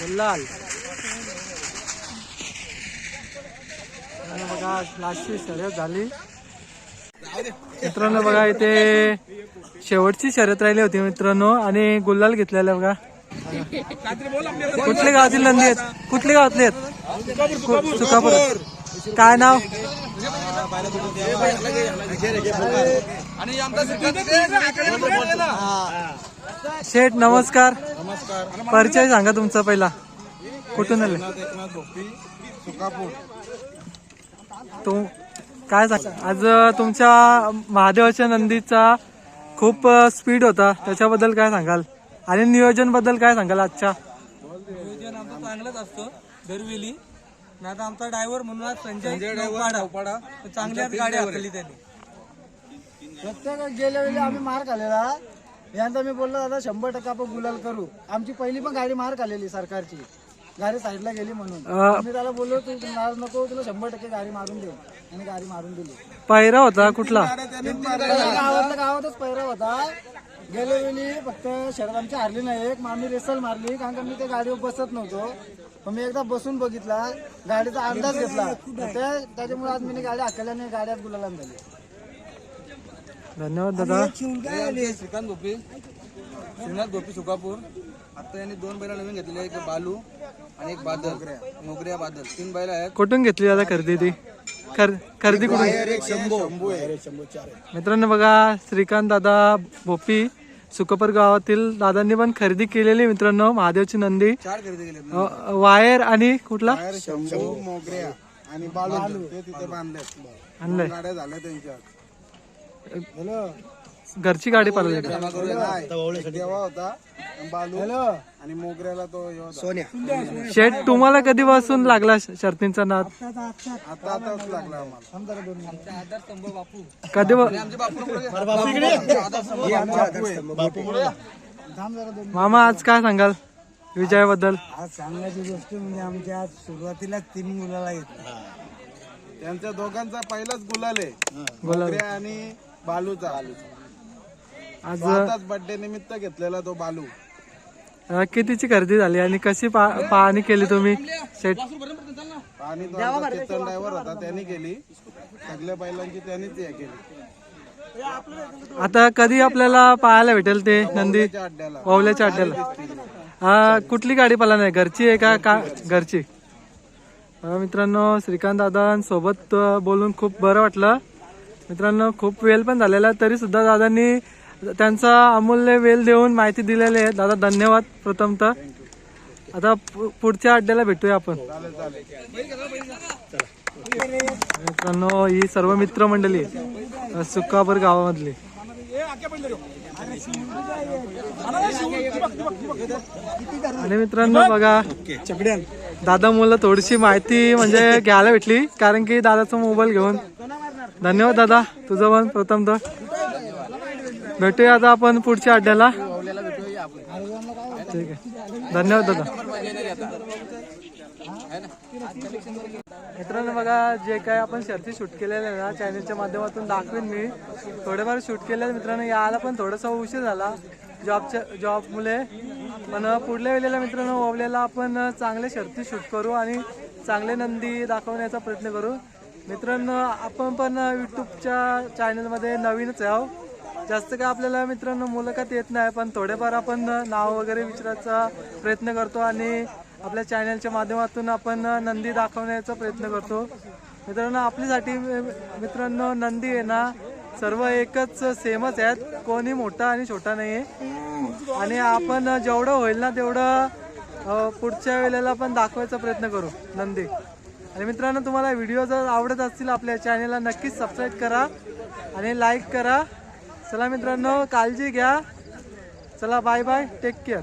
गुलाल बघा लास्टची शर्यत झाली. मित्रांनो बघा इथे शेवटची शर्यत राहिली होती मित्रांनो आणि गुल्लाल घेतलेला बघा. कुठले गावातील नंदी आहेत? कुठले गावातले आहेत? सुखापूर. काय नाव? शेठ नमस्कार. नमस्कार. परिचय सांगा तुमचा पहिला. कुठून आले? तो काय सांग आज तुमच्या महादेवाच्या नंदीचा खूप स्पीड होता. त्याच्याबद्दल काय सांगाल? आणि नियोजनबद्दल काय सांगाल आजच्या? नियोजन आमचं चांगलंच असतं. दरवेळी. नाही आता आमचा ड्रायव्हर म्हणून आज संजय चांगल्याच गाडी हाकली त्यांनी. प्रत्येक गेल्या वेळी आम्ही मार खाल्लेला. यंदा मी बोललो दादा शंभर टक्के आपण गुलाल करू. आमची पहिली पण गाडी मार खाल्लेली सरकारची. गाडी साईडला गेली म्हणून. मी त्याला बोललो तू नाराज नको तुला शंभर टक्के गाडी मारून देऊ. आणि गाडी मारून दिली. पहिरा होता कुठला? गावातल्या गावातच पैरा होता. गेल्या वेळी फक्त शरद आमची हारली नाही एक आम्ही रेसल मारली कारण का मी त्या गाडीवर बसत नव्हतो. पण मी एकदा बसून बघितला गाडीचा अंदाज घेतला. त्या- त्याच्यामुळे आज मी गाडी हाकल्याने गाड्यात गुलाला झाली धन्यवाद दादा. श्रीकांत भोपी श्रीनाथ भोपी सुकापूर. आता यांनी दोन बैला नवीन घेतलेले एक बालू आणि एक बादल. मोगऱ्या बादल. तीन बैला आहेत. कुठून घेतली दादा खरेदी ती? खर खरेदी कुठून? मित्रांनो बघा श्रीकांत दादा भोपी सुकपर गावातील दादांनी पण खरेदी केलेली मित्रांनो. महादेवची नंदी. चार खरेदी केले अ, वायर आणि कुठला? शंभू मोगऱ्या आणि बालू. ते तिथे बांधले आणलंय. गाड्या झाल्या त्यांच्या घरची गाडी पाहिजे आणि मोगऱ्याला तो सोन्या. शेट तुम्हाला कधीपासून लागला श- शर्तींचा नाद? आता आताच लागला आम्हाला. आधारस्तंभ बापू कधी ब- आमचे बापू मामा आज काय सांगाल विजयाबद्दल? आज सांगण्याची गोष्ट म्हणजे आमच्या आज सुरुवातीला तीन मुलाला घेतला त्यांच्या दोघांचा पहिलाच गुलाल आहे. आणि बालूचा. आज आताच बर्थडे निमित्त घेतलेला तो बालू. अ, कितीची खरेदी झाली आणि कशी पा- पाहणी केली तुम्ही? शेट आणि तो आमचा चेतन ड्रायव्हर होता त्यांनी केली. सगळ्या बैलांची त्यांनीच हे केली. आता कधी आपल्याला पाहायला भेटेल ते नंदी? त्या अड्ड्याला. ओवल्याच्या अड्ड्याला. हा कुठली गाडी पाला नाही? घरची आहे का का घरची? मित्रांनो श्रीकांत दादांसोबत अ, बोलून खूप बरं वाटलं. मित्रांनो खूप वेळ पण झालेला तरी सुद्धा दादांनी त्यांचा अमूल्य वेळ देऊन माहिती दिलेली आहे. दादा धन्यवाद प्रथमतः. आता पु- पुढच्या अड्ड्याला भेटूया आपण. मित्रांनो ही सर्व मित्रमंडळी मंडळी सुक्कापूर गावामधली. आणि मित्रांनो बघा दादा मुलं थोडीशी माहिती म्हणजे घ्यायला भेटली कारण की दादाचा मोबाईल घेऊन धन्यवाद दादा तुझं पण प्रथम तर. भेटूया आता आपण पुढच्या अड्ड्याला. ठीक आहे. धन्यवाद दादा. मित्रांनो बघा जे काय आपण शर्ती शूट केलेले ना चॅनलच्या माध्यमातून दाखवेन मी. थोडेफार शूट केले मित्रांनो यायला पण थोडासा उशीर झाला जॉबच्या जॉबमुळे पण पुढल्या वेळेला मित्रांनो ओवल्याला आपण चांगले शर्ती शूट करू आणि चांगले नंदी दाखवण्याचा प्रयत्न करू. मित्रांनो आपण पण युट्यूबच्या चॅनलमध्ये नवीनच आहो. जास्त काय आपल्याला मित्रांनो मुलाखत येत नाही पण थोडेफार आपण नाव वगैरे विचारायचा प्रयत्न करतो आणि आपल्या चॅनलच्या माध्यमातून आपण नंदी दाखवण्याचा प्रयत्न करतो. मित्रांनो आपल्यासाठी मित्रांनो नंदी आहे ना सर्व एकच सेमच आहेत. कोणी मोठा आणि छोटा नाही आहे आणि आपण जेवढं होईल ना तेवढं पुढच्या वेळेला पण दाखवायचा प्रयत्न करू नंदी. आणि मित्रांनो तुम्हाला व्हिडिओ जर आवडत असतील आपल्या चॅनेलला नक्कीच सबस्क्राईब करा आणि लाईक करा. चला मित्रांनो काळजी घ्या. चला बाय बाय टेक केअर